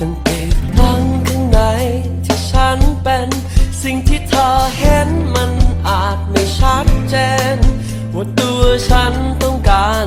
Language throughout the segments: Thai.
ตั้งแต่ดบังข้างในที่ฉันเป็น สิ่งที่เธอเห็นมันอาจไม่ชัดเจน ว่าตัวฉันต้องการ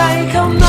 ใช้คำ